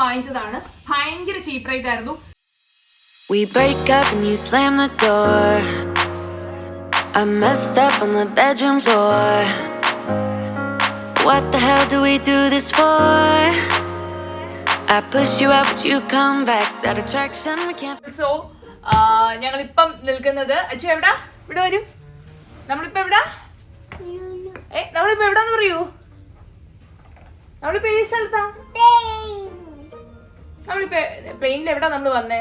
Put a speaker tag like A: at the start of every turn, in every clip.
A: വാങ്ങിച്ചതാണ് ഭയങ്കര cheap rate ആയിരുന്നു
B: We break up and you slam the door. I messed up on the bedroom floor. What the hell do we do this for? I push you out, but you come back. That attraction we can't.
A: So, ഞങ്ങൾ ഇപ്പം നിൽക്കുന്നത് അച്ഛൻ എവിടാ ഇവിടെ വരൂ നമ്മളിപ്പോ എവിടാ ഏ നമ്മളിപ്പോ എവിടാന്ന് പറയൂ നമ്മളിപ്പോ ഈ സ്ഥലത്താ നമ്മളിപ്പോ പ്ലെയിനിൽ എവിടെ നമ്മൾ വന്നേ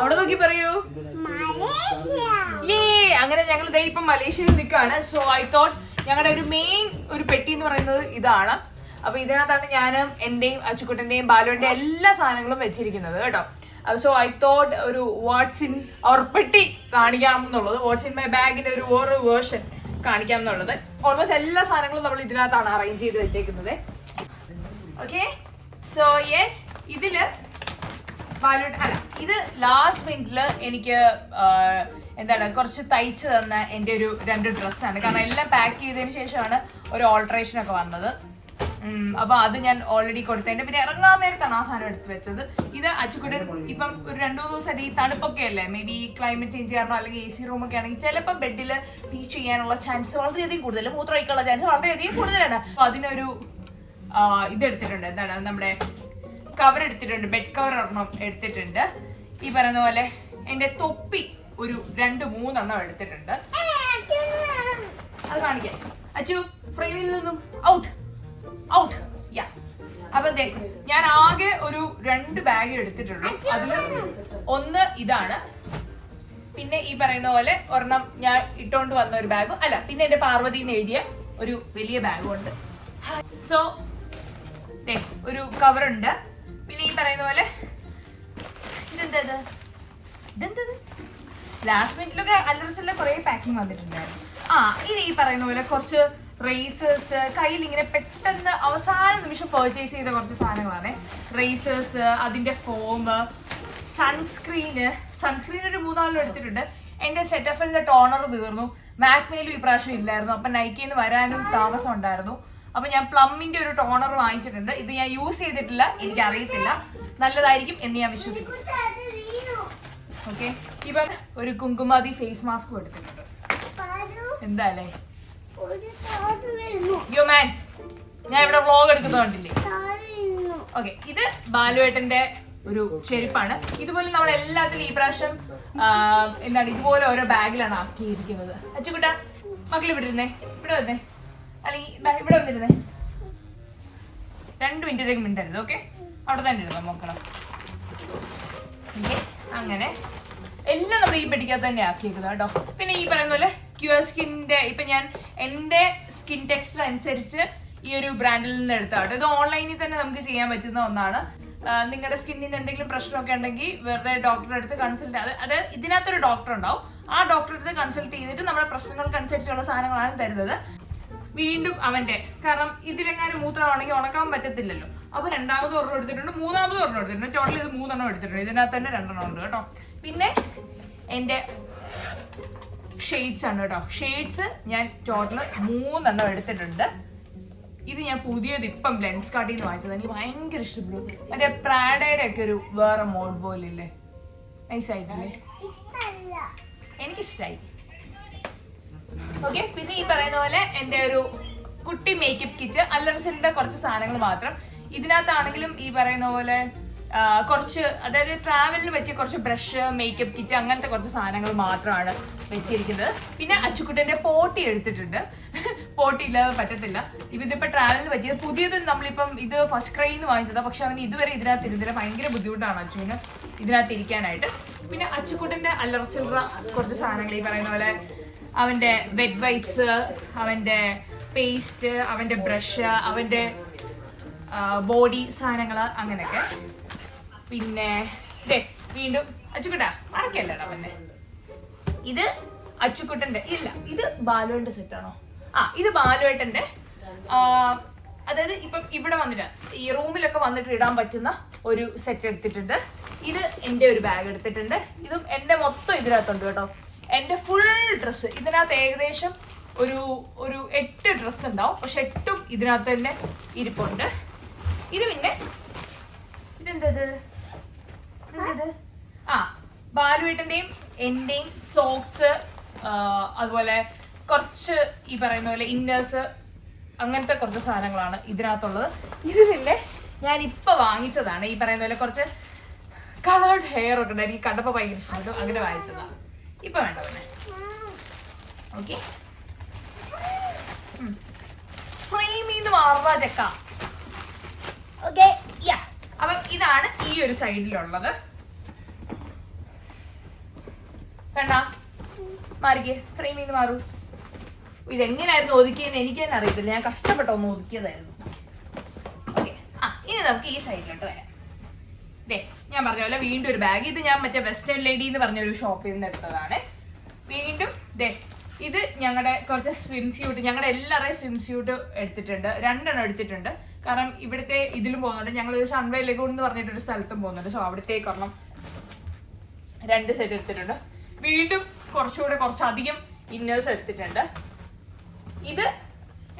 A: അവിടെ നോക്കി പറയൂ. ഏ അങ്ങനെ ഞങ്ങൾ ദേ ഇപ്പം മലേഷ്യയിൽ നിൽക്കുകയാണ്. സോ ഐ തോട്ട് ഞങ്ങളുടെ ഒരു മെയിൻ ഒരു പെട്ടി എന്ന് പറയുന്നത് ഇതാണ്. അപ്പൊ ഇതിനകത്താണ് ഞാനും എന്റെയും അച്ചുക്കുട്ടന്റെയും ബാലുവിന്റെ എല്ലാ സാധനങ്ങളും വെച്ചിരിക്കുന്നത് കേട്ടോ. സോ ഐ തോട്ട് ഒരു വാട്സ് ഇൻ അവർ പെട്ടി കാണിക്കാം എന്നുള്ളത് വാട്സ് ഇൻ മൈ ബാഗിന്റെ ഒരു ഓരോ വേർഷൻ കാണിക്കാം എന്നുള്ളത് ഓൾമോസ്റ്റ് എല്ലാ സാധനങ്ങളും നമ്മൾ ഇതിനകത്താണ് അറേഞ്ച് ചെയ്ത് വെച്ചേക്കുന്നത്. ഓക്കെ സോ യെസ് ഇതിൽ ബാലുട്ട് അല്ല ഇത് ലാസ്റ്റ് മിനിറ്റിൽ എനിക്ക് എന്താണ് കുറച്ച് തയ്ച്ച് തന്ന എന്റെ ഒരു രണ്ട് ഡ്രസ്സാണ് കാരണം എല്ലാം പാക്ക് ചെയ്തതിന് ശേഷമാണ് ഒരു ഓൾട്രേഷൻ ഒക്കെ വന്നത്. അപ്പോൾ അപ്പൊ അത് ഞാൻ ഓൾറെഡി കൊടുത്തതിന്റെ പിന്നെ ഇറങ്ങാൻ നേരത്താണ് ആ സാധനം എടുത്ത് വെച്ചത്. ഇത് അച്ചുക്കുട്ടൻ ഇപ്പം ഒരു രണ്ടു മൂന്ന് ദിവസമായിട്ട് ഈ തണുപ്പൊക്കെ അല്ലേ? മേ ബി ക്ലൈമറ്റ് ചേഞ്ച് കാരണം അല്ലെങ്കിൽ എ സി റൂമൊക്കെ ആണെങ്കിൽ ചിലപ്പോൾ ബെഡിൽ ടീച്ച് ചെയ്യാനുള്ള ചാൻസ് വളരെയധികം കൂടുതൽ മൂത്രമൊക്കെയുള്ള ചാൻസ് വളരെയധികം കൂടുതലാണ്. അപ്പൊ അതിനൊരു ആ, ഇത് എടുത്തിട്ടുണ്ട് എന്താണ് നമ്മുടെ കവർ എടുത്തിട്ടുണ്ട്. ബെഡ് കവർ ഒരെണ്ണം എടുത്തിട്ടുണ്ട്. ഈ പറയുന്ന പോലെ എന്റെ തൊപ്പി ഒരു രണ്ട് മൂന്നെണ്ണം എടുത്തിട്ടുണ്ട്. അത് കാണിക്കാം. അച്ചു ഫ്രെയിമിൽ നിന്നും ഔട്ട് ഔട്ട് യാ അപ്പൊ അതെ ഞാൻ ആകെ ഒരു രണ്ട് ബാഗ് എടുത്തിട്ടുള്ളൂ. അതിൽ ഒന്ന് ഇതാണ്. പിന്നെ ഈ പറയുന്ന പോലെ ഒരെണ്ണം ഞാൻ ഇട്ടോണ്ട് വന്ന ഒരു ബാഗും അല്ല പിന്നെ എന്റെ പാർവതി എന്ന് എഴുതിയ ഒരു വലിയ ബാഗും ഉണ്ട്. സോ ഒരു കവറുണ്ട് പിന്നെ ഈ പറയുന്ന പോലെ ഇതെന്താ ഇത്? ഇതെന്തത് ലാസ്റ്റ് മിനിറ്റിലൊക്കെ അല്ലറച്ചല്ല കുറേ പാക്കിംഗ് വന്നിട്ടുണ്ടായിരുന്നു. ആ ഇത് ഈ പറയുന്ന പോലെ കുറച്ച് റേസേഴ്സ് കയ്യിൽ ഇങ്ങനെ പെട്ടെന്ന് അവസാന നിമിഷം പെർച്ചേസ് ചെയ്ത കുറച്ച് സാധനങ്ങളാണ്. റേസേഴ്സ് അതിന്റെ ഫോം സൺസ്ക്രീന് സൺസ്ക്രീൻ ഒരു മൂന്നാളിലും എടുത്തിട്ടുണ്ട്. എന്റെ സെറ്റഫലിന്റെ ടോണർ തീർന്നു. മാക്മെയിലും ഈ പ്രാവശ്യം ഇല്ലായിരുന്നു. അപ്പൊ നൈക്കിന്ന് വരാനും താമസം ഉണ്ടായിരുന്നു. അപ്പൊ ഞാൻ പ്ലമ്മിന്റെ ഒരു ടോണർ വാങ്ങിച്ചിട്ടുണ്ട്. ഇത് ഞാൻ യൂസ് ചെയ്തിട്ടില്ല. എനിക്ക് അറിയത്തില്ല നല്ലതായിരിക്കും എന്ന് ഞാൻ വിശ്വസിക്കുന്നു. ഓക്കെ ഇപ്പം ഒരു കുങ്കുമാതി ഫേസ് മാസ്കും എടുത്തിട്ടുണ്ട്. എന്താല്ലേ? യോ മാൻ ഞാൻ ഇവിടെ വ്ളോഗ് എടുക്കുന്നതുകൊണ്ടില്ലേ ഓക്കെ ഇത് ബാലുവേട്ടന്റെ ഒരു ചെരുപ്പാണ്. ഇതുപോലെ നമ്മൾ എല്ലാത്തിലും ഈ പ്രാവശ്യം എന്താണ് ഇതുപോലെ ഓരോ ബാഗിലാണ് ആക്കിയിരിക്കുന്നത്. അച്ചുകുട്ട മക്കൾ ഇവിടെ ഇരുന്നേ. ഇവിടെ വന്നേ. അല്ലെങ്കിൽ ഇവിടെ വന്നിരുന്നേ. രണ്ട് മിനിറ്റത്തേക്ക് മിണ്ടരുത് ഓക്കെ അവിടെ തന്നെ ഇരുന്നോ നോക്കണം ഓക്കെ അങ്ങനെ. എല്ലാം നമ്മൾ ഈ പെട്ടിക്കകത്ത് തന്നെ ആക്കിയേക്കുന്നത് കേട്ടോ. പിന്നെ ഈ പറയുന്ന പോലെ ക്യൂർ സ്കിന്റെ ഇപ്പൊ ഞാൻ എന്റെ സ്കിൻ ടെക്സ്റ്റർ അനുസരിച്ച് ഈ ഒരു ബ്രാൻഡിൽ നിന്ന് എടുത്താട്ടോ ഇത് ഓൺലൈനിൽ തന്നെ നമുക്ക് ചെയ്യാൻ പറ്റുന്ന ഒന്നാണ്. നിങ്ങളുടെ സ്കിന്നിന് എന്തെങ്കിലും പ്രശ്നമൊക്കെ ഉണ്ടെങ്കിൽ വെറുതെ ഡോക്ടറെ അടുത്ത് കൺസൾട്ട് അത് അതായത് ഇതിനകത്തൊരു ഡോക്ടർ ഉണ്ടാവും. ആ ഡോക്ടറെ അടുത്ത് കൺസൾട്ട് ചെയ്തിട്ട് നമ്മുടെ പ്രശ്നങ്ങൾക്കനുസരിച്ചുള്ള സാധനങ്ങളാണ് തരുന്നത്. വീണ്ടും അവന്റെ. കാരണം ഇതിലെങ്ങാനും മൂത്രമാണെങ്കിൽ ഉണക്കാൻ പറ്റത്തില്ലല്ലോ. അപ്പൊ രണ്ടാമത് ഒരെണ്ണം എടുത്തിട്ടുണ്ട് മൂന്നാമത് ഒരെണ്ണം എടുത്തിട്ടുണ്ട്. ടോട്ടൽ ഇത് മൂന്നെണ്ണം എടുത്തിട്ടുണ്ട്. ഇതിനകത്ത് തന്നെ രണ്ടെണ്ണം ഉണ്ട് കേട്ടോ. പിന്നെ എന്റെ ഷെയ്ഡ്സ് ആണ് കേട്ടോ. ഷെയ്ഡ്സ് ഞാൻ ടോട്ടൽ മൂന്നെണ്ണം എടുത്തിട്ടുണ്ട്. ഇത് ഞാൻ പുതിയത് ഇപ്പം ലെൻസ് കാർട്ടിൽ നിന്ന് വാങ്ങിച്ചത് എനിക്ക് ഭയങ്കര ഇഷ്ടപ്പെട്ടു. മറ്റേ പ്രാഡയുടെ ഒക്കെ ഒരു വേറെ മോഡ് പോലില്ലേ നൈസ് ആയിട്ടില്ലേ? എനിക്കിഷ്ടായി. ഓക്കെ പിന്നെ ഈ പറയുന്ന പോലെ എന്റെ ഒരു കുട്ടി മേക്കപ്പ് കിറ്റ് അല്ലറച്ചിലിന്റെ കുറച്ച് സാധനങ്ങൾ മാത്രം. ഇതിനകത്താണെങ്കിലും ഈ പറയുന്ന പോലെ കുറച്ച് അതായത് ട്രാവലിന് പറ്റിയ കുറച്ച് ബ്രഷ് മേക്കപ്പ് കിറ്റ് അങ്ങനത്തെ കുറച്ച് സാധനങ്ങൾ മാത്രമാണ് വെച്ചിരിക്കുന്നത്. പിന്നെ അച്ചുക്കുട്ടന്റെ പോട്ടി എടുത്തിട്ടുണ്ട്. പോട്ടി ഇല്ലാതെ പറ്റത്തില്ല. ഇപ്പൊ ഇതിപ്പോ ട്രാവലിന് പറ്റിയത് പുതിയത് നമ്മളിപ്പം ഇത് ഫസ്റ്റ് ക്രൈന്ന് നിന്ന് വാങ്ങിച്ചതാ. പക്ഷെ അവന് ഇതുവരെ ഇതിനകത്ത് ഇരുന്നില്ല ഭയങ്കര ബുദ്ധിമുട്ടാണ് അച്ചുവിന് ഇതിനകത്ത് ഇരിക്കാനായിട്ട്. പിന്നെ അച്ചുക്കുട്ടന്റെ അല്ലറച്ചില്ലറ കുറച്ച് സാധനങ്ങൾ ഈ പറയുന്ന പോലെ അവന്റെ വെറ്റ് വൈപ്സ് അവന്റെ പേസ്റ്റ് അവന്റെ ബ്രഷ് അവന്റെ ബോഡി സാധനങ്ങൾ അങ്ങനെയൊക്കെ. പിന്നെ വീണ്ടും അച്ചുക്കുട്ടാ മറക്കല്ലടാ അവന്റെ ഇത് അച്ചുക്കുട്ടന്റെ ഇല്ല ഇത് ബാലുവിന്റെ സെറ്റാണോ ആ ഇത് ബാലുവേട്ടന്റെ അതായത് ഇപ്പം ഇവിടെ വന്നിട്ട് ഈ റൂമിലൊക്കെ വന്നിട്ട് ഇടാൻ പറ്റുന്ന ഒരു സെറ്റ് എടുത്തിട്ടുണ്ട്. ഇത് എന്റെ ഒരു ബാഗ് എടുത്തിട്ടുണ്ട്. ഇതും എന്റെ മൊത്തം ഇതിനകത്തുണ്ട് കേട്ടോ. എന്റെ ഫുൾ ഡ്രസ്സ് ഇതിനകത്ത് ഏകദേശം ഒരു ഒരു എട്ട് ഡ്രസ്സ് ഉണ്ടാവും. പക്ഷെ എട്ടും ഇതിനകത്ത് തന്നെ ഇരിപ്പുണ്ട്. ഇത് പിന്നെ ഇതെന്തത്? ഇതെന്തത്? ആ ബാലുവേട്ടന്റെയും എന്റെയും സോക്സ് അതുപോലെ കുറച്ച് ഈ പറയുന്ന പോലെ ഇന്നേഴ്സ് അങ്ങനത്തെ കുറച്ച് സാധനങ്ങളാണ് ഇതിനകത്തുള്ളത്. ഇത് പിന്നെ ഞാൻ ഇപ്പൊ വാങ്ങിച്ചതാണ്. ഈ പറയുന്ന പോലെ കുറച്ച് കളേർഡ് ഹെയർ ഒക്കെ ഉണ്ട് എനിക്ക് കണ്ടപ്പോൾ ഭയങ്കര ഇഷ്ടപ്പെട്ടു. അങ്ങനെ വാങ്ങിച്ചതാണ്. ഇപ്പൊ വേണ്ട പിന്നെ ഓക്കെ ഫ്രെയിമീന്ന് മാറുക ചെക്ക. അപ്പം ഇതാണ് ഈ ഒരു സൈഡിലുള്ളത്. കണ്ട? മാറിക്കേ ഫ്രെയിമിൽ മാറൂ. ഇതെങ്ങനെയായിരുന്നു ഒതുക്കിയെന്ന് എനിക്ക് തന്നെ അറിയത്തില്ല. ഞാൻ കഷ്ടപ്പെട്ട ഒന്ന് ഒതുക്കിയതായിരുന്നു. ഓക്കെ ആ ഇനി നമുക്ക് ഈ സൈഡിലോട്ട് വരാം. ദേ ഞാൻ പറഞ്ഞ പോലെ വീണ്ടും ഒരു ബാഗ് ഇത് ഞാൻ മറ്റേ വെസ്റ്റേൺ ലേഡി എന്ന് പറഞ്ഞ ഒരു ഷോപ്പിൽ നിന്ന് എടുത്തതാണ്. വീണ്ടും ദേ ഇത് ഞങ്ങളുടെ കുറച്ച് സ്വിം സ്യൂട്ട് ഞങ്ങളുടെ എല്ലാവരുടെയും സ്വിം സ്യൂട്ട് എടുത്തിട്ടുണ്ട്. രണ്ടെണ്ണം എടുത്തിട്ടുണ്ട്. കാരണം ഇവിടുത്തെ ഇതിലും പോകുന്നുണ്ട്. ഞങ്ങൾ ഒരു സൺവേ ലഗൂൺ എന്ന് പറഞ്ഞിട്ടൊരു സ്ഥലത്തും പോകുന്നുണ്ട്. സോ അവിടത്തേക്ക് ഒരെണ്ണം രണ്ട് സെറ്റ് എടുത്തിട്ടുണ്ട്. വീണ്ടും കുറച്ചുകൂടെ കുറച്ചധികം ഇന്നേഴ്സ് എടുത്തിട്ടുണ്ട്. ഇത്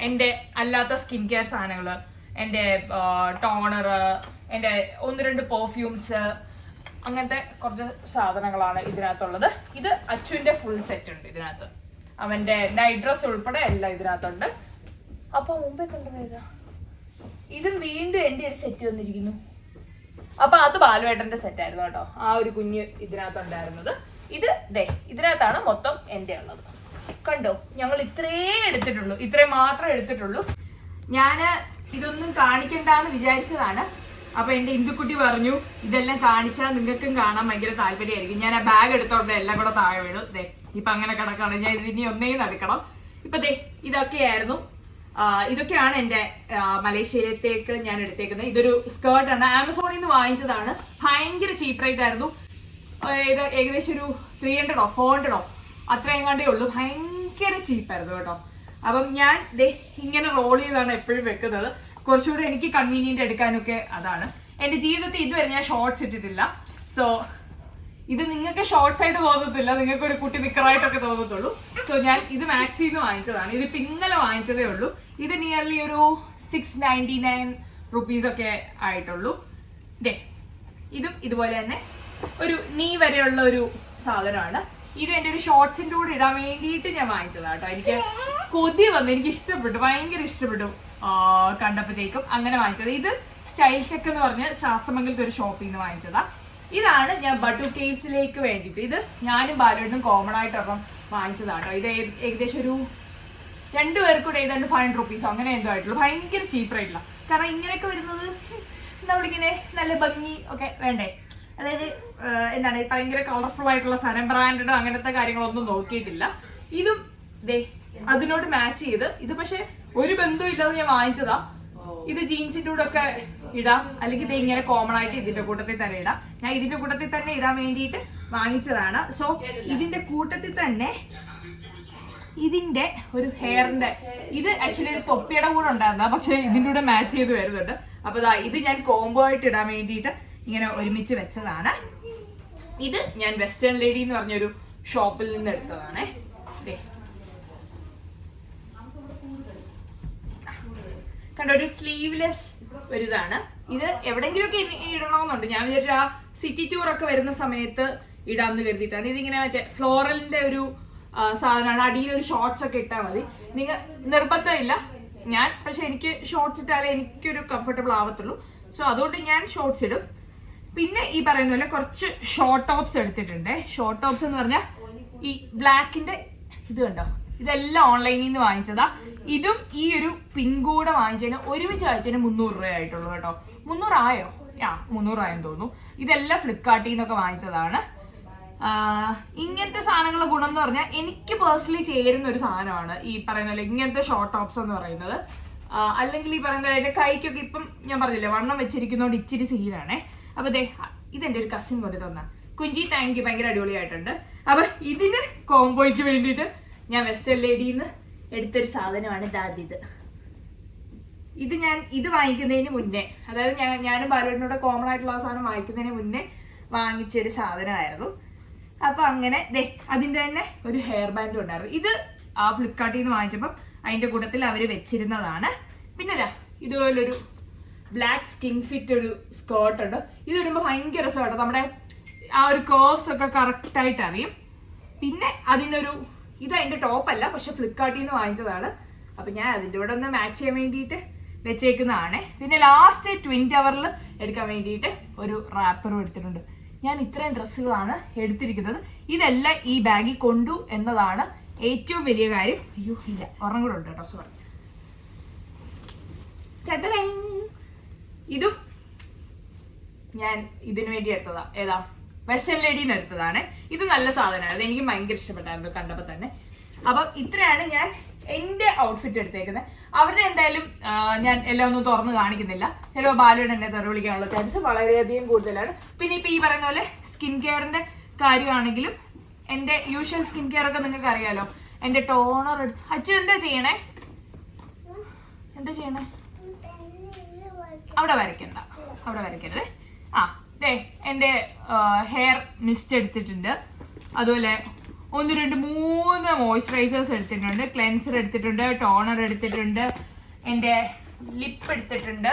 A: എന്റെ അല്ലാത്ത സ്കിൻ കെയർ സാധനങ്ങൾ എന്റെ ടോണർ എന്റെ ഒന്ന് രണ്ട് പെർഫ്യൂംസ് അങ്ങനത്തെ കുറച്ച് സാധനങ്ങളാണ് ഇതിനകത്തുള്ളത്. ഇത് അച്ചുവിന്റെ ഫുൾ സെറ്റ് ഉണ്ട് ഇതിനകത്ത്. അവന്റെ നൈറ്റ് ഡ്രസ് ഉൾപ്പെടെ എല്ലാം ഇതിനകത്തുണ്ട്. അപ്പോൾ മുമ്പേ കണ്ടത് ഇതും വീണ്ടും എന്റെ ഒരു സെറ്റ് വന്നിരിക്കുന്നു. അപ്പോൾ അത് ബാലുവേട്ടന്റെ സെറ്റ് ആയിരുന്നു കേട്ടോ. ആ ഒരു കുഞ്ഞ് ഇതിനകത്തുണ്ടായിരുന്നത്. ഇത് ദേ ഇതിനകത്താണ് മൊത്തം എന്റെ ഉള്ളത്. കണ്ടോ? ഞങ്ങൾ ഇത്രേ എടുത്തിട്ടുള്ളൂ. ഇത്രേ മാത്രം എടുത്തിട്ടുള്ളൂ. ഞാൻ ഇതൊന്നും കാണിക്കണ്ടെന്ന് വിചാരിച്ചതാണ്. അപ്പൊ എന്റെ ഇന്ദുക്കുട്ടി പറഞ്ഞു ഇതെല്ലാം കാണിച്ചാൽ നിങ്ങൾക്കും കാണാൻ ഭയങ്കര താല്പര്യമായിരിക്കും. ഞാൻ ആ ബാഗ് എടുത്തോണ്ട് എല്ലാം കൂടെ താഴെ വീണു. ദേ ഇപ്പൊ അങ്ങനെ കിടക്കണം. ഞാൻ ഇതിനി ഒന്നേ നടക്കണം. ഇപ്പൊ ദേ ഇതൊക്കെയായിരുന്നു. ഇതൊക്കെയാണ് എന്റെ മലേഷ്യയിലത്തേക്ക് ഞാൻ എടുത്തേക്കുന്നത്. ഇതൊരു സ്കേർട്ടാണ് ആമസോണിൽ നിന്ന് വാങ്ങിച്ചതാണ്. ഭയങ്കര ചീപ്പ് റേറ്റ് ആയിരുന്നു. ഇത് ഏകദേശം ഒരു ത്രീ ഹൺഡ്രഡോ ഫോർ ഹൺഡ്രഡോ അത്രയും കണ്ടേ ഉള്ളൂ. ഭയങ്കര ചീപ്പായിരുന്നു കേട്ടോ. അപ്പം ഞാൻ ദേ ഇങ്ങനെ റോൾ ചെയ്താണ് എപ്പോഴും വെക്കുന്നത്. കുറച്ചുകൂടെ എനിക്ക് കൺവീനിയന്റ് എടുക്കാനൊക്കെ അതാണ്. എന്റെ ജീവിതത്തിൽ ഇതുവരെ ഞാൻ ഷോർട്സ് ഇട്ടിട്ടില്ല. സോ ഇത് നിങ്ങൾക്ക് ഷോർട്സ് ആയിട്ട് തോന്നത്തില്ല. നിങ്ങൾക്ക് ഒരു കുട്ടി നിക്കറായിട്ടൊക്കെ തോന്നത്തുള്ളൂ. സോ ഞാൻ ഇത് മാക്സിൽ നിന്ന് വാങ്ങിച്ചതാണ്. ഇത് പിന്നലെ വാങ്ങിച്ചതേ ഉള്ളൂ. ഇത് നിയർലി ഒരു സിക്സ് നയന്റി നയൻ റുപ്പീസ് ഒക്കെ ആയിട്ടുള്ളൂ. ഡേ ഇതും ഇതുപോലെ തന്നെ ഒരു നീ വരെയുള്ള ഒരു സാധനമാണ്. ഇത് എന്റെ ഒരു ഷോർട്സിന്റെ കൂടെ ഇടാൻ വേണ്ടിയിട്ട് ഞാൻ വാങ്ങിച്ചതാണ് കേട്ടോ. എനിക്ക് കൊതി വന്നു. എനിക്ക് ഇഷ്ടപ്പെട്ടു ഭയങ്കര ഇഷ്ടപ്പെട്ടു. കണ്ടപ്പോഴത്തേക്കും അങ്ങനെ വാങ്ങിച്ചത്. ഇത് സ്റ്റൈൽ ചെക്ക് എന്ന് പറഞ്ഞ് ശാസ്ത്രമംഗലത്തെ ഒരു ഷോപ്പിൽ നിന്ന് വാങ്ങിച്ചതാ. ഇതാണ് ഞാൻ ബട്ടു കേവ്സിലേക്ക് വേണ്ടിയിട്ട്. ഇത് ഞാനും ബാലുവേട്ടും കോമൺ ആയിട്ടൊപ്പം വാങ്ങിച്ചതാണ് കേട്ടോ ഇത് ഏകദേശം ഒരു രണ്ടു പേർക്കൂടെ ഏതാണ്ട് ഫൈവ് ഹൺഡ്രഡ് റുപ്പീസോ അങ്ങനെ എന്തോ ആയിട്ടുള്ളൂ. ഭയങ്കര ചീപ്പ് റേറ്റില്ല കാരണം ഇങ്ങനെയൊക്കെ വരുന്നത് നമ്മളിങ്ങനെ നല്ല ഭംഗി ഒക്കെ വേണ്ടേ? അതായത് എന്താണ് ഭയങ്കര കളർഫുൾ ആയിട്ടുള്ള സാധനം ബ്രാൻഡഡ് അങ്ങനത്തെ കാര്യങ്ങളൊന്നും നോക്കിയിട്ടില്ല. ഇതും ദേ അതിനോട് മാച്ച് ചെയ്ത്. ഇത് പക്ഷെ ഒരു ബന്ധവും ഇല്ലാതെ ഞാൻ വാങ്ങിച്ചതാ. ഇത് ജീൻസിന്റെ കൂടെ ഒക്കെ ഇടാം. അല്ലെങ്കിൽ ഇത് ഇങ്ങനെ കോമൺ ആയിട്ട് ഇതിന്റെ കൂട്ടത്തിൽ തന്നെ ഇടാം. ഞാൻ ഇതിന്റെ കൂട്ടത്തിൽ തന്നെ ഇടാൻ വേണ്ടിയിട്ട് വാങ്ങിച്ചതാണ്. സോ ഇതിന്റെ കൂട്ടത്തിൽ തന്നെ ഇതിന്റെ ഒരു ഹെയറിന്റെ ഇത് ആക്ച്വലി ഒരു തൊപ്പിയുടെ കൂടെ ഉണ്ടായിരുന്ന പക്ഷെ ഇതിന്റെ കൂടെ മാച്ച് ചെയ്ത് വരുന്നുണ്ട്. അപ്പൊ ഇത് ഞാൻ കോംബോ ആയിട്ട് ഇടാൻ വേണ്ടിയിട്ട് ഇങ്ങനെ ഒരുമിച്ച് വെച്ചതാണ്. ഇത് ഞാൻ വെസ്റ്റേൺ ലേഡി എന്ന് പറഞ്ഞൊരു ഷോപ്പിൽ നിന്ന് എടുത്തതാണ്. കണ്ട ഒരു സ്ലീവ്ലെസ് ഒരു ഇതാണ്. ഇത് എവിടെങ്കിലുമൊക്കെ ഇടണമെന്നുണ്ട്. ഞാൻ വിചാരിച്ച ആ സിറ്റി ടൂർ ഒക്കെ വരുന്ന സമയത്ത് ഇടാമെന്ന് കരുതിയിട്ടാണ്. ഇതിങ്ങനെ മറ്റേ ഫ്ലോറലിന്റെ ഒരു സാധനമാണ്. അടിയിൽ ഒരു ഷോർട്സ് ഒക്കെ ഇട്ടാൽ മതി. നിങ്ങൾ നിർബന്ധമില്ല. ഞാൻ പക്ഷെ എനിക്ക് ഷോർട്സ് ഇട്ടാലേ എനിക്കൊരു കംഫർട്ടബിൾ ആവത്തുള്ളൂ. സോ അതുകൊണ്ട് ഞാൻ ഷോർട്സ് ഇടും. പിന്നെ ഈ പറയുന്ന പോലെ കുറച്ച് ഷോർട്ട് ടോപ്സ് എടുത്തിട്ടുണ്ട്. ഷോർട്ട് ടോപ്സ് എന്ന് പറഞ്ഞാൽ ഈ ബ്ലാക്കിന്റെ ഇത് കണ്ടോ? ഇതെല്ലാം ഓൺലൈനിൽ നിന്ന് വാങ്ങിച്ചതാ. ഇതും ഈ ഒരു പിങ്ക് കൂടെ വാങ്ങിച്ചതിന് ഒരുമിച്ച് വാങ്ങിച്ചതിന് മുന്നൂറ് രൂപ ആയിട്ടുള്ളൂ കേട്ടോ. മുന്നൂറായോ? ആ മുന്നൂറായെന്ന് തോന്നുന്നു. ഇതെല്ലാം ഫ്ലിപ്കാർട്ടിൽ നിന്നൊക്കെ വാങ്ങിച്ചതാണ്. ഇങ്ങനത്തെ സാധനങ്ങളുടെ ഗുണം എന്ന് പറഞ്ഞാൽ എനിക്ക് പേഴ്സണലി ചേരുന്ന ഒരു സാധനമാണ് ഈ പറയുന്ന ഇങ്ങനത്തെ ഷോർട്ട് ടോപ്സ് എന്ന് പറയുന്നത്. അല്ലെങ്കിൽ ഈ പറയുന്ന എന്റെ കൈക്കൊക്കെ ഇപ്പം ഞാൻ പറഞ്ഞില്ലേ വണ്ണം വെച്ചിരിക്കുന്നതുകൊണ്ട് ഇച്ചിരി സീനാണേ അപ്പൊ അതെ ഇതെന്റെ ഒരു കസിൻ കൊണ്ട് തന്ന. കുഞ്ചി താങ്ക് യു ഭയങ്കര അടിപൊളിയായിട്ടുണ്ട്. അപ്പൊ ഇതിന് കോംബോയ്ക്ക് വേണ്ടിയിട്ട് ഞാൻ വെസ്റ്റേൺ ലേഡിന്ന് എടുത്തൊരു സാധനമാണ് ദാദിത്. ഇത് ഞാൻ ഇത് വാങ്ങിക്കുന്നതിന് മുന്നേ അതായത് ഞാൻ ഞാനും ബാലുവിനോട് കോമൺ ആയിട്ടുള്ള സാധനം വാങ്ങിക്കുന്നതിന് മുന്നേ വാങ്ങിച്ചൊരു സാധനമായിരുന്നു. അപ്പൊ അങ്ങനെ ദേ അതിന്റെ തന്നെ ഒരു ഹെയർ ബാൻഡും ഉണ്ടായിരുന്നു. ഇത് ആ ഫ്ലിപ്കാർട്ടിൽ നിന്ന് വാങ്ങിച്ചപ്പം അതിന്റെ കൂട്ടത്തിൽ അവർ വെച്ചിരുന്നതാണ്. പിന്നെ ദാ ഇതുപോലൊരു ബ്ലാക്ക് സ്കിൻ ഫിറ്റ് ഒരു സ്കേർട്ട് ഉണ്ട്. ഇത് ഇടുമ്പോൾ ഭയങ്കര രസമാണ് നമ്മുടെ ആ ഒരു കേർവ്സ് ഒക്കെ കറക്റ്റ് ആയിട്ട് അറിയും. പിന്നെ അതിനൊരു ഇത് അതിന്റെ ടോപ്പ് അല്ല പക്ഷെ ഫ്ലിപ്കാർട്ടിൽ നിന്ന് വാങ്ങിച്ചതാണ്. അപ്പൊ ഞാൻ അതിന്റെ കൂടെ ഒന്ന് മാച്ച് ചെയ്യാൻ വേണ്ടിയിട്ട് വെച്ചേക്കുന്നതാണ്. പിന്നെ ലാസ്റ്റ് ട്വിൻ ടവറിൽ എടുക്കാൻ വേണ്ടിയിട്ട് ഒരു റാപ്പറും എടുത്തിട്ടുണ്ട്. ഞാൻ ഇത്രയും ഡ്രസ്സുകളാണ് എടുത്തിരിക്കുന്നത്. ഇതെല്ലാം ഈ ബാഗിൽ കൊണ്ടു എന്നതാണ് ഏറ്റവും വലിയ കാര്യം. അയ്യോ ഇല്ല ഒരെണ്ണം കൂടെ ഉണ്ട് കേട്ടോ സോറി. ഇതും ഞാൻ ഇതിനു വേണ്ടി എടുത്തതാ. ഏതാ? വെസ്റ്റേൺ ലേഡിന്ന് എടുത്തതാണ്. ഇത് നല്ല സാധനമായിരുന്നു എനിക്ക് ഭയങ്കര ഇഷ്ടപ്പെട്ടായിരുന്നു കണ്ടപ്പോൾ തന്നെ. അപ്പം ഇത്രയാണ് ഞാൻ എന്റെ ഔട്ട്ഫിറ്റ് എടുത്തേക്കുന്നത്. അവരുടെ എന്തായാലും ഞാൻ എല്ലാം ഒന്നും തുറന്ന് കാണിക്കുന്നില്ല. ചിലപ്പോൾ ബാലുവിന് എന്നെ തെറി വിളിക്കാനുള്ള ചാൻസ് വളരെയധികം കൂടുതലാണ്. പിന്നെ ഇപ്പോൾ ഈ പറയുന്ന പോലെ സ്കിൻ കെയറിന്റെ കാര്യമാണെങ്കിലും എന്റെ യൂഷ്വൽ സ്കിൻ കെയർ ഒക്കെ നിങ്ങൾക്ക് അറിയാലോ എന്റെ ടോണർ എടുത്ത് അച്ഛൻ എന്താ ചെയ്യണേ? എന്താ ചെയ്യണേ? അവിടെ വരയ്ക്കണ്ട. അവിടെ വരയ്ക്കരുത്. ആ ദേ എന്റെ ഹെയർ മിസ്റ്റ് എടുത്തിട്ടുണ്ട്. അതുപോലെ ഒന്ന് രണ്ട് മൂന്ന് മോയ്സ്ചറൈസേഴ്സ് എടുത്തിട്ടുണ്ട്. ക്ലെൻസർ എടുത്തിട്ടുണ്ട് ടോണർ എടുത്തിട്ടുണ്ട്. എന്റെ ലിപ്പ് എടുത്തിട്ടുണ്ട്.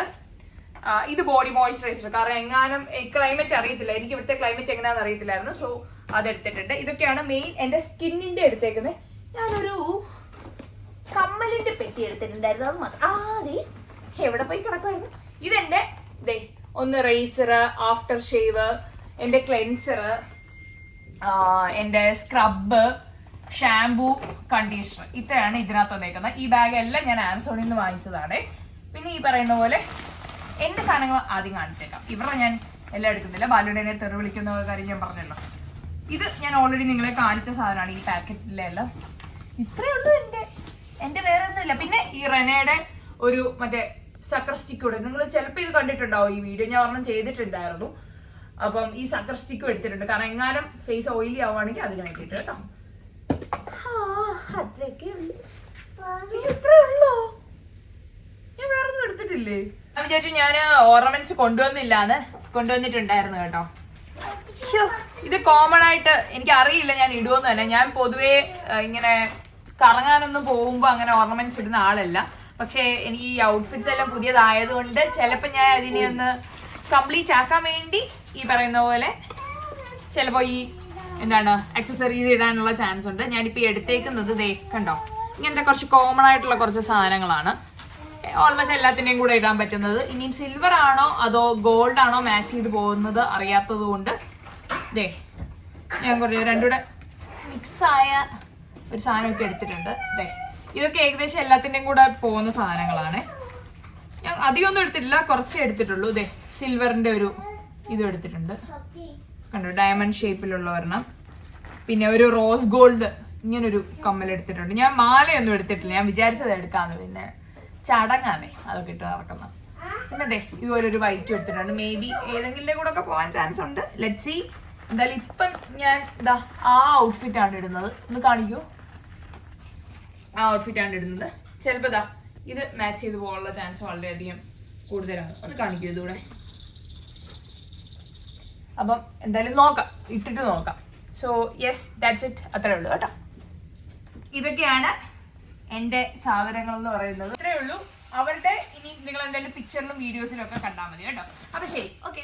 A: ഇത് ബോഡി മോയ്സ്ചറൈസർ കാരണം എങ്ങാനും ക്ലൈമറ്റ് അറിയത്തില്ല. എനിക്ക് ഇവിടുത്തെ ക്ലൈമറ്റ് എങ്ങനെയാണെന്ന് അറിയത്തില്ലായിരുന്നു. സോ അതെടുത്തിട്ടുണ്ട്. ഇതൊക്കെയാണ് മെയിൻ എന്റെ സ്കിന്നിന്റെ എടുത്തേക്കുന്നത്. ഞാനൊരു കമ്മലിന്റെ പെട്ടി എടുത്തിട്ടുണ്ടായിരുന്നു. അത് മാത്രം. ആ അതെ എവിടെ പോയി കിടക്കുമായിരുന്നു ഇതെന്റെ ദേ ഒന്ന് റേസർ ആഫ്റ്റർ ഷേവ് എന്റെ ക്ലെൻസർ എന്റെ സ്ക്രബ് ഷാംപൂ കണ്ടീഷണർ ഇത്രയാണ് ഇതിനകത്ത് വന്നേക്കുന്നത്. ഈ ബാഗ് എല്ലാം ഞാൻ ആമസോണിൽ നിന്ന് വാങ്ങിച്ചതാണ്. പിന്നെ ഈ പറയുന്ന പോലെ എന്റെ സാധനങ്ങൾ ആദ്യം കാണിച്ചേക്കാം. ഇവരുടെ ഞാൻ എല്ലാം എടുക്കുന്നില്ല. ബാലുടേനെ തെറി വിളിക്കുന്ന കാര്യം ഞാൻ പറഞ്ഞല്ലോ. ഇത് ഞാൻ ഓൾറെഡി നിങ്ങളെ കാണിച്ച സാധനമാണ് ഈ പാക്കറ്റിലെ എല്ലാം. ഇത്രയേ ഉള്ളൂ എന്റെ എന്റെ വേറെ ഒന്നുമില്ല പിന്നെ ഈ റെനയുടെ ഒരു മറ്റേ സക്കർ സ്റ്റിക്ക് നിങ്ങൾ ചിലപ്പോൾ ഇത് കണ്ടിട്ടുണ്ടാവും ഈ വീഡിയോ ഞാൻ ഒരെണ്ണം ചെയ്തിട്ടുണ്ടായിരുന്നു. അപ്പം ഈ സക്കർ സ്റ്റിക്കും എടുത്തിട്ടുണ്ട്. കാരണം എങ്ങാനും ഫേസ് ഓയിലി ആവുകയാണെങ്കിൽ അതിന് വേണ്ടിയിട്ട് കേട്ടോ. ഞാൻ വേറെ ഒന്നും എടുത്തിട്ടില്ലേ? ഞാൻ വിചാരിച്ചു ഞാൻ ഓർണമെന്റ്സ് കൊണ്ടുവന്നില്ലാന്ന് കൊണ്ടുവന്നിട്ടുണ്ടായിരുന്നു കേട്ടോ. ഇത് കോമൺ ആയിട്ട് എനിക്ക് അറിയില്ല ഞാൻ ഇടുമെന്ന് തന്നെ ഞാൻ പൊതുവേ ഇങ്ങനെ കറങ്ങാനൊന്നും പോകുമ്പോൾ അങ്ങനെ ഓർണമെന്റ്സ് ഇടുന്ന ആളല്ല. പക്ഷേ എനിക്ക് ഈ ഔട്ട്ഫിറ്റ്സ് എല്ലാം പുതിയതായതുകൊണ്ട് ചിലപ്പോൾ ഞാൻ അതിനെ ഒന്ന് കംപ്ലീറ്റ് ആക്കാൻ വേണ്ടി ഈ പറയുന്ന പോലെ ചിലപ്പോൾ ഈ എന്താണ് അക്സസറീസ് ഇടാനുള്ള ചാൻസ് ഉണ്ട്. ഞാനിപ്പോൾ എടുത്തേക്കുന്നത് ദേ കണ്ടോ? ഇങ്ങനത്തെ കുറച്ച് കോമൺ ആയിട്ടുള്ള കുറച്ച് സാധനങ്ങളാണ്. ഓൾമോസ്റ്റ് എല്ലാത്തിന്റെയും കൂടെ ഇടാൻ പറ്റുന്നത്. ഇനിയും സിൽവർ ആണോ അതോ ഗോൾഡ് ആണോ മാച്ച് ചെയ്ത് പോകുന്നത് അറിയാത്തത് കൊണ്ട് ദേ ഞാൻ കുറച്ച് രണ്ടുകൂടെ മിക്സായ ഒരു സാധനമൊക്കെ എടുത്തിട്ടുണ്ട്. ദേ ഇതൊക്കെ ഏകദേശം എല്ലാത്തിന്റെയും കൂടെ പോകുന്ന സാധനങ്ങളാണ്. ഞാൻ അധികമൊന്നും എടുത്തിട്ടില്ല കുറച്ചേ എടുത്തിട്ടുള്ളൂ. ഇതേ സിൽവറിന്റെ ഒരു ഇതും എടുത്തിട്ടുണ്ട്. കണ്ടു ഡയമണ്ട് ഷേപ്പിലുള്ള ഒരെണ്ണം. പിന്നെ ഒരു റോസ് ഗോൾഡ് ഇങ്ങനൊരു കമ്മൽ എടുത്തിട്ടുണ്ട്. ഞാൻ മാലയൊന്നും എടുത്തിട്ടില്ല. ഞാൻ വിചാരിച്ചത് എടുക്കാന്ന്. പിന്നെ ചടങ്ങാണേ അതൊക്കെ ഇട്ട് നടക്കുന്നത്. പിന്നെ അതെ ഇതുപോലെ ഒരു വൈറ്റ് എടുത്തിട്ടുണ്ട്. മേ ബി ഏതെങ്കിലും കൂടെ ഒക്കെ പോകാൻ ചാൻസ് ഉണ്ട്. ലെറ്റ് സി എന്തായാലും ഇപ്പം ഞാൻ ഇതാ ആ ഔട്ട്ഫിറ്റ് ആണ് ഇടുന്നത്. ഒന്ന് കാണിക്കൂ. ആ ഔട്ട്ഫിറ്റാണ് ഇടുന്നത്. ചിലപ്പോൾ ഇതാ ഇത് മാച്ച് ചെയ്ത് പോകാനുള്ള ചാൻസ് വളരെയധികം കൂടുതലാണ്. അത് കാണിക്കൂ ഇതൂടെ അപ്പം എന്തായാലും നോക്കാം. ഇട്ടിട്ട് നോക്കാം. സോ യെസ് ദാറ്റ്സ് ഇറ്റ് അത്രേ ഉള്ളൂ കേട്ടോ. ഇതൊക്കെയാണ് എന്റെ സാധനങ്ങൾ എന്ന് പറയുന്നത്. അത്രേ ഉള്ളൂ. അവരുടെ ഇനി നിങ്ങൾ എന്തായാലും പിക്ചറിലും വീഡിയോസിലും ഒക്കെ കണ്ടാൽ മതി കേട്ടോ. അപ്പം ശരി. ഓക്കെ